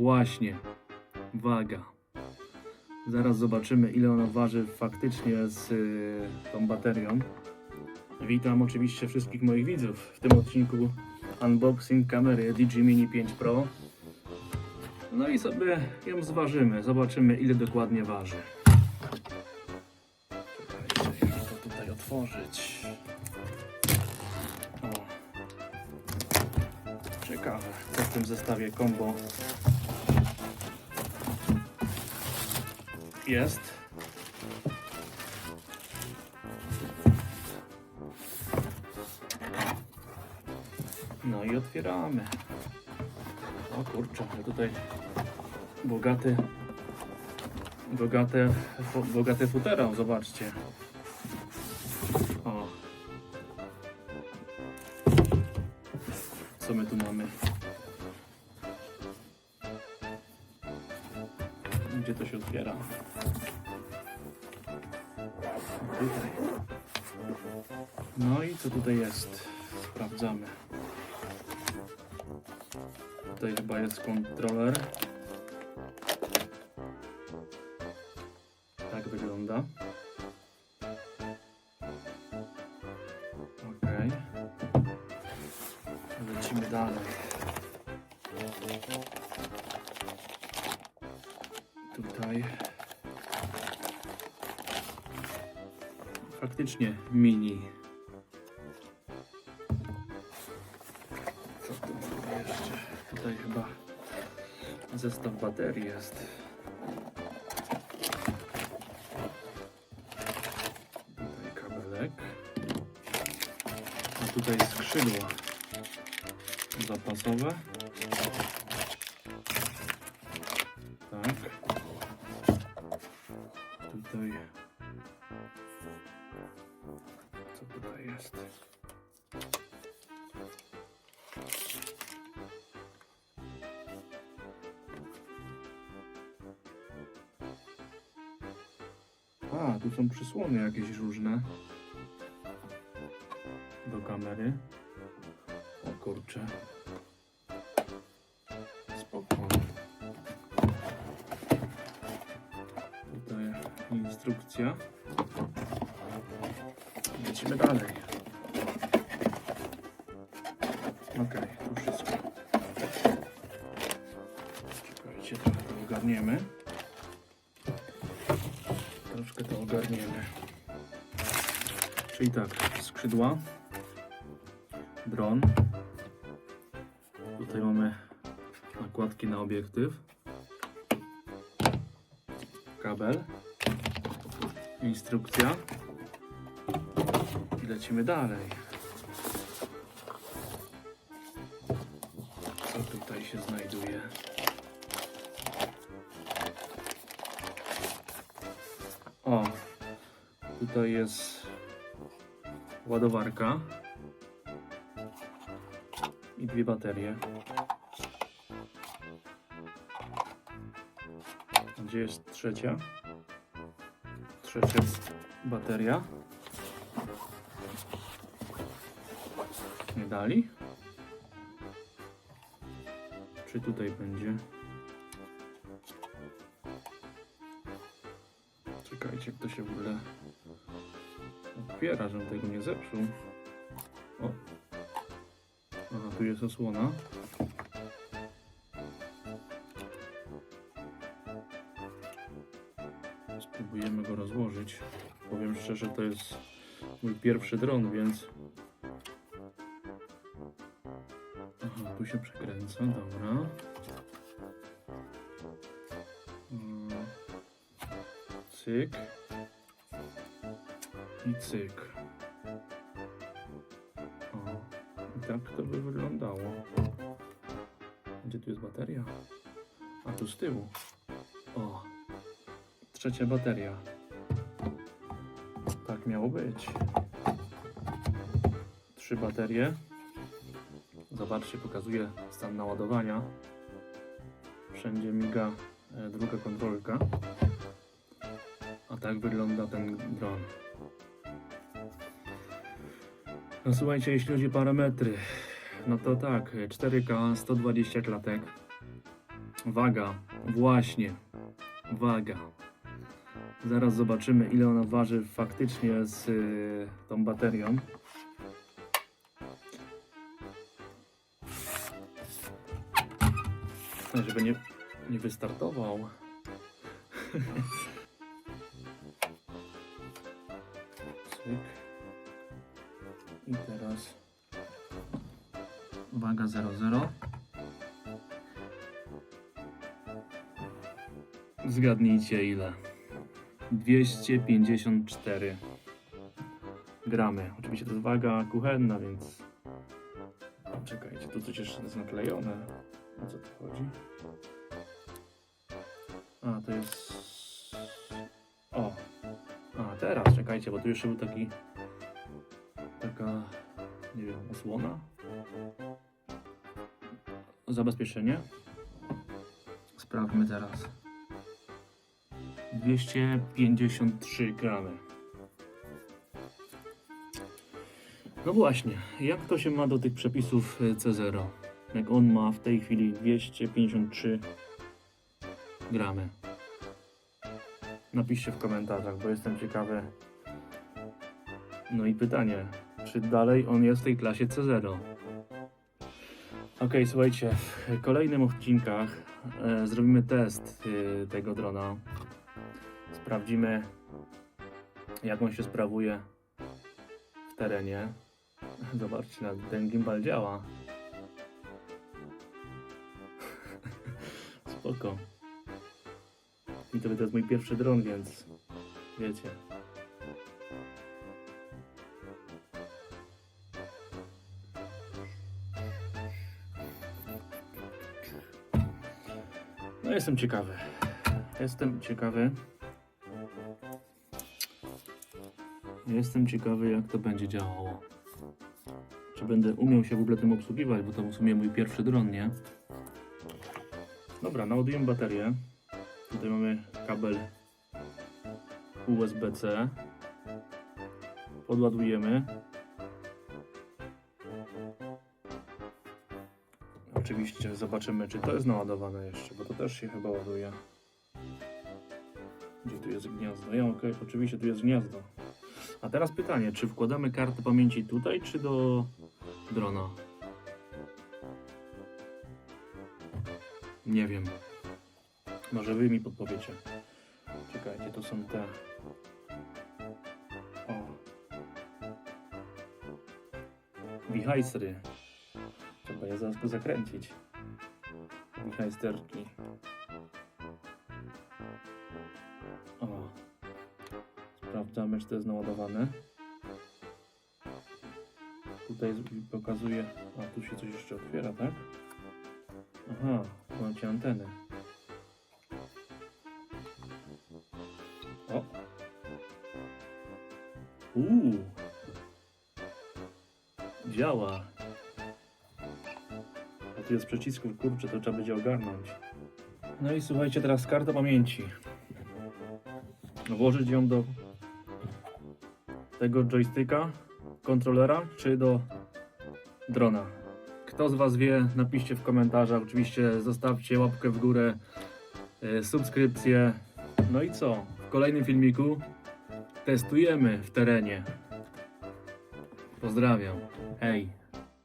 właśnie, waga. Zaraz zobaczymy, ile ona waży faktycznie z y, tą baterią. Witam oczywiście wszystkich moich widzów w tym odcinku unboxing kamery DJI Mini 5 Pro. No i sobie ją zważymy, zobaczymy ile dokładnie waży. Czekajcie, jak to tutaj otworzyć. O. Ciekawe, co w tym zestawie combo jest. No i otwieramy. O kurczę, ale tutaj bogaty, bogate, bogate futera, zobaczcie. O. Co my tu mamy? Gdzie to się otwiera? Tutaj. No i co tutaj jest? Sprawdzamy. Tutaj chyba jest kontroler. Tak wygląda. Ok. Lecimy dalej. Tutaj. Faktycznie mini. Co tu mamy jeszcze? Tutaj chyba zestaw baterii jest. Tutaj kabelek. A tutaj skrzydła zapasowe. Tutaj. Co tutaj jest? A, tu są przysłony jakieś różne do kamery. O kurczę. Instrukcja. Lecimy dalej. Okej, tu wszystko. Czekajcie, trochę to ogarniemy. Troszkę to ogarniemy. Czyli tak, skrzydła, dron. Tutaj mamy nakładki na obiektyw, kabel, instrukcja i lecimy dalej. Co tutaj się znajduje? O, tutaj jest ładowarka i dwie baterie. Gdzie jest trzecia? Trzecia bateria. Nie dali? Czy tutaj będzie? Czekajcie, jak to się w ogóle otwiera, żebym tego nie zepsuł. O. Aha, tu jest osłona. Rozłożyć. Powiem szczerze, to jest mój pierwszy dron, więc... Aha, tu się przekręca, dobra. Mm. Cyk. I cyk. O, i tak to by wyglądało. Gdzie tu jest bateria? A tu z tyłu. O, trzecia bateria. Tak miało być. Trzy baterie. Zobaczcie, pokazuje stan naładowania. Wszędzie miga e, druga kontrolka. A tak wygląda ten dron. No słuchajcie, jeśli chodzi o parametry, no to tak, 4K 120 klatek, Waga, właśnie, waga. Zaraz zobaczymy, ile ona waży faktycznie z y, tą baterią. No, Żeby nie, nie wystartował. Cyk. I teraz waga 00. Zgadnijcie ile. 254 gramy. Oczywiście to jest waga kuchenna, więc czekajcie, tu coś jeszcze jest naklejone. O co tu chodzi? A, to jest... O! A, teraz, czekajcie, bo tu jeszcze był taki... Taka... Nie wiem, osłona? Zabezpieczenie? Sprawdźmy teraz. 253 gramy. No właśnie, jak to się ma do tych przepisów y, C0? Jak on ma w tej chwili 253 gramy. Napiszcie w komentarzach, bo jestem ciekawy. No i pytanie, czy dalej on jest w tej klasie C0? Ok, słuchajcie, w kolejnym odcinkach e, zrobimy test e, tego drona. Sprawdzimy, jak on się sprawuje w terenie. Zobaczcie, ten gimbal działa. Spoko. I to, to jest mój pierwszy dron, więc wiecie. No jestem ciekawy. Jestem ciekawy. Jestem ciekawy, jak to będzie działało. Czy będę umiał się w ogóle tym obsługiwać, bo to w sumie mój pierwszy dron, nie? Dobra, naładujemy baterię. Tutaj mamy kabel USB-C. Podładujemy. Oczywiście zobaczymy, czy to jest naładowane jeszcze, bo to też się chyba ładuje. Gdzie tu jest gniazdo? Ja, okej, oczywiście tu jest gniazdo. A teraz pytanie, czy wkładamy kartę pamięci tutaj, czy do drona? Nie wiem. Może wy mi podpowiecie. Czekajcie, to są te. O. Wichajstry. Trzeba je zaraz zakręcić. Wichajsterki. Czy to jest naładowane. Tutaj pokazuje. A tu się coś jeszcze otwiera, tak? Aha, macie anteny. O! Uuu! Działa! A tu jest przycisk, kurczę, to trzeba będzie ogarnąć. No i słuchajcie, teraz karta pamięci. Włożyć ją do tego joysticka, kontrolera, czy do drona. Kto z Was wie, napiszcie w komentarzach. Oczywiście zostawcie łapkę w górę, e, subskrypcję. No i co? W kolejnym filmiku testujemy w terenie. Pozdrawiam. Hej.